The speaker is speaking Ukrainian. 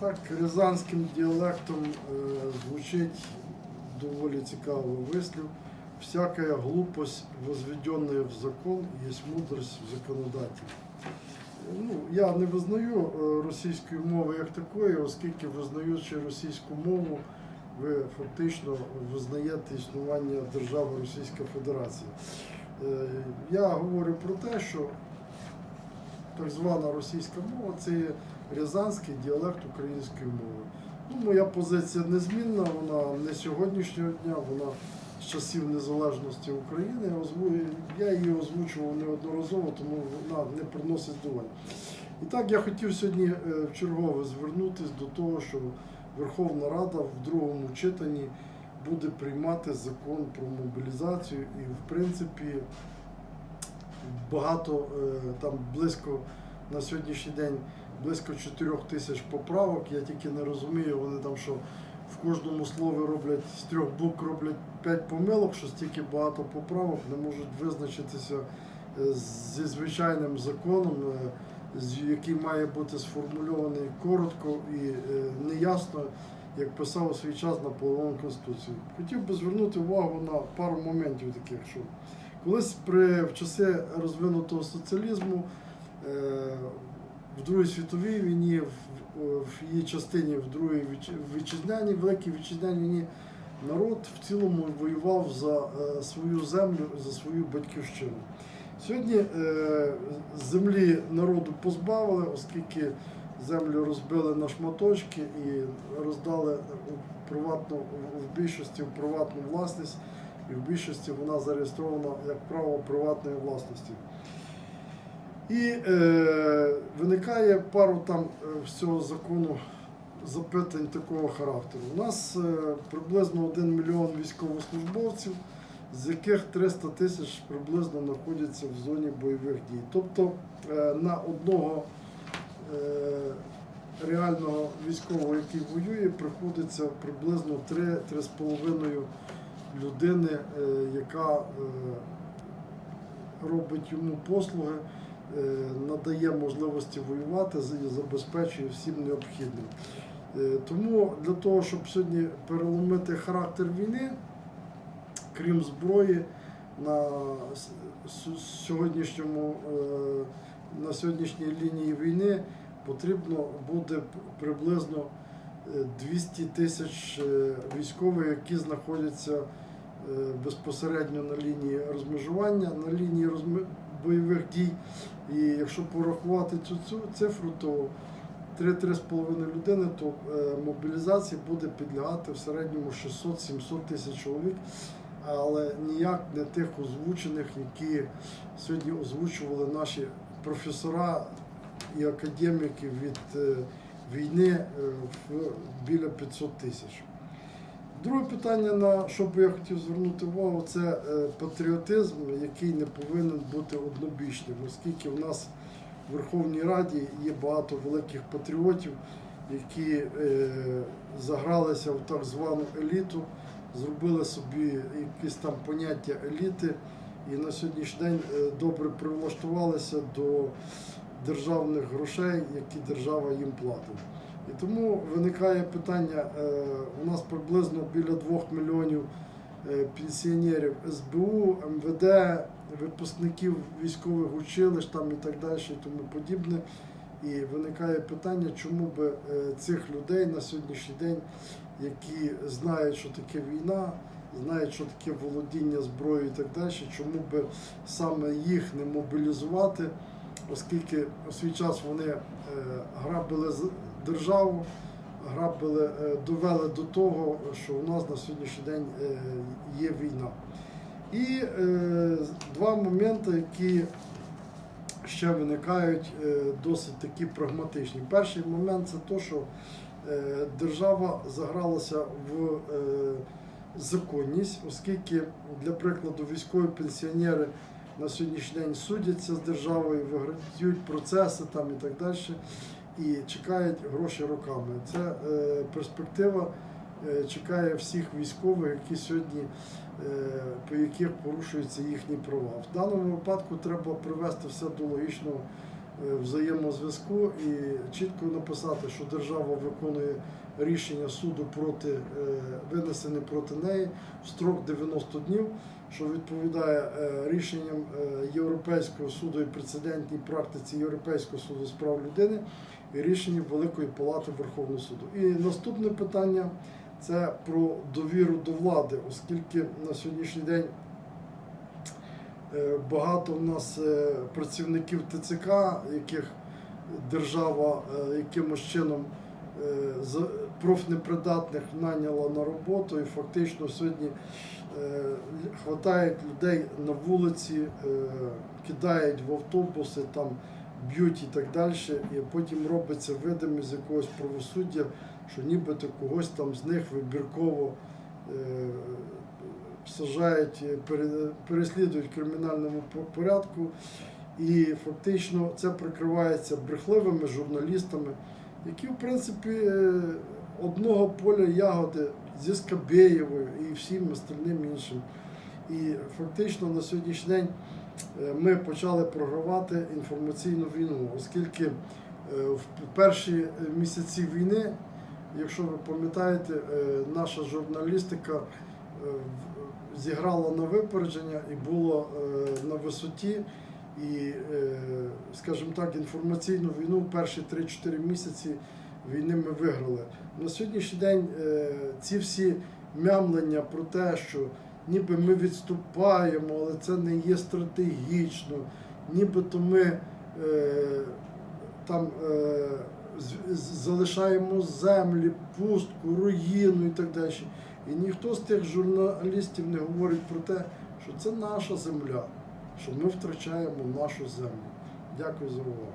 Так, рязанським діалектом е, звучить доволі цікавий вислів. Всякая глупость, возведенная в закон, есть мудрость в законодателі. Ну, я не визнаю е, російської мови як такої, оскільки визнаючи російську мову, ви фактично визнаєте існування держави Російська Федерація. Е, Я говорю про те, що так звана російська мова це є рязанський діалект української мови. Ну, моя позиція незмінна, вона не сьогоднішнього дня, вона з часів незалежності України. Я її озвучував неодноразово, тому вона не приносить доволі. І так я хотів сьогодні е, вчергове звернутися до того, що Верховна Рада в другому читанні буде приймати закон про мобілізацію і, в принципі, багато е, там близько на сьогоднішній день близько 4 тисяч поправок. Я тільки не розумію, вони там що в кожному слові роблять з трьох букв роблять 5 помилок, що стільки багато поправок не можуть визначитися е, зі звичайним законом, е, який має бути сформульований коротко і неясно, як писав у свій час на Наполеон Конституції. Хотів би звернути увагу на пару моментів таких, що колись при в часи розвинутого соціалізму е, в Другій світовій війні, в, в її частині в Другій вітч- вітчизняній, великій вітчизняній війні, народ в цілому воював за е, свою землю, за свою батьківщину. Сьогодні е, землі народу позбавили, оскільки землю розбили на шматочки і роздали приватну, в більшості в приватну власність, і в більшості вона зареєстрована як право приватної власності. І е, виникає пару там е, з цього закону запитань такого характеру. У нас е, приблизно 1 мільйон військовослужбовців, з яких 300 тисяч приблизно знаходяться в зоні бойових дій. Тобто е, на одного е, реального військового, який воює, приходиться приблизно 3-3,5 людини, е, яка е, робить йому послуги, е, надає можливості воювати і забезпечує всім необхідним. Тому для того, щоб сьогодні переломити характер війни, крім зброї, на сьогоднішньому, на сьогоднішній лінії війни потрібно буде приблизно 200 тисяч е, військових, які знаходяться е, безпосередньо на лінії розмежування, на лінії розми- бойових дій. І якщо порахувати цю, цифру, то 3-3,5 людини, то е, мобілізації буде підлягати в середньому 600-700 тисяч чоловік, але ніяк не тих озвучених, які сьогодні озвучували наші професора і академіки від війни е, біля 500 тисяч. Друге питання, на що би я хотів звернути увагу, це е, патріотизм, який не повинен бути однобічним, оскільки в нас в Верховній Раді є багато великих патріотів, які е, загралися в так звану еліту, зробили собі якісь там поняття еліти і на сьогоднішній день добре прилаштувалися до державних грошей, які держава їм платить. І тому виникає питання: е, у нас приблизно біля 2 мільйонів е, пенсіонерів СБУ, МВД, випускників військових училищ там і так далі, і тому подібне. І виникає питання, чому би е, цих людей на сьогоднішній день, які знають, що таке війна, знають, що таке володіння зброєю і так далі, чому би саме їх не мобілізувати, оскільки у свій час вони е, грабили державу, грабили, е, довели до того, що у нас на сьогоднішній день е, є війна. І два моменти, які ще виникають досить такі прагматичні. Перший момент це те, що держава загралася в законність, оскільки, для прикладу, військові пенсіонери на сьогоднішній день судяться з державою, виграють процеси там і так далі, і чекають гроші роками. Це е, перспектива е, чекає всіх військових, які сьогодні е, по яких порушуються їхні права. В даному випадку треба привести все до логічного взаємозв'язку і чітко написати, що держава виконує рішення суду проти е, винесене проти неї в строк 90 днів, що відповідає е, рішенням е, Європейського суду і прецедентній практиці Європейського суду з прав людини і рішенням Великої Палати Верховного суду. І наступне питання це про довіру до влади, оскільки на сьогоднішній день е, багато в нас е, працівників ТЦК, яких держава е, якимось чином е, з- профнепридатних наняла на роботу, і фактично сьогодні е, хватають людей на вулиці, е, кидають в автобуси, там б'ють і так далі, і потім робиться видимість якогось правосуддя, що нібито когось там з них вибірково е, сажають, е, переслідують в кримінальному порядку. І фактично це прикривається брехливими журналістами, які, в принципі, е, одного поля ягоди зі Скабєєвою і всім остальним іншим. І фактично на сьогоднішній день е, ми почали програвати інформаційну війну, оскільки в перші місяці війни, якщо ви пам'ятаєте, наша журналістика е, зіграла на випередження і було е, на висоті. І, е, скажімо так, інформаційну війну в перші 3-4 місяці війни ми виграли. На сьогоднішній день ці всі мямлення про те, що ніби ми відступаємо, але це не є стратегічно, нібито ми там залишаємо землі, пустку, руїну і так далі. І ніхто з тих журналістів не говорить про те, що це наша земля, що ми втрачаємо нашу землю. Дякую за увагу.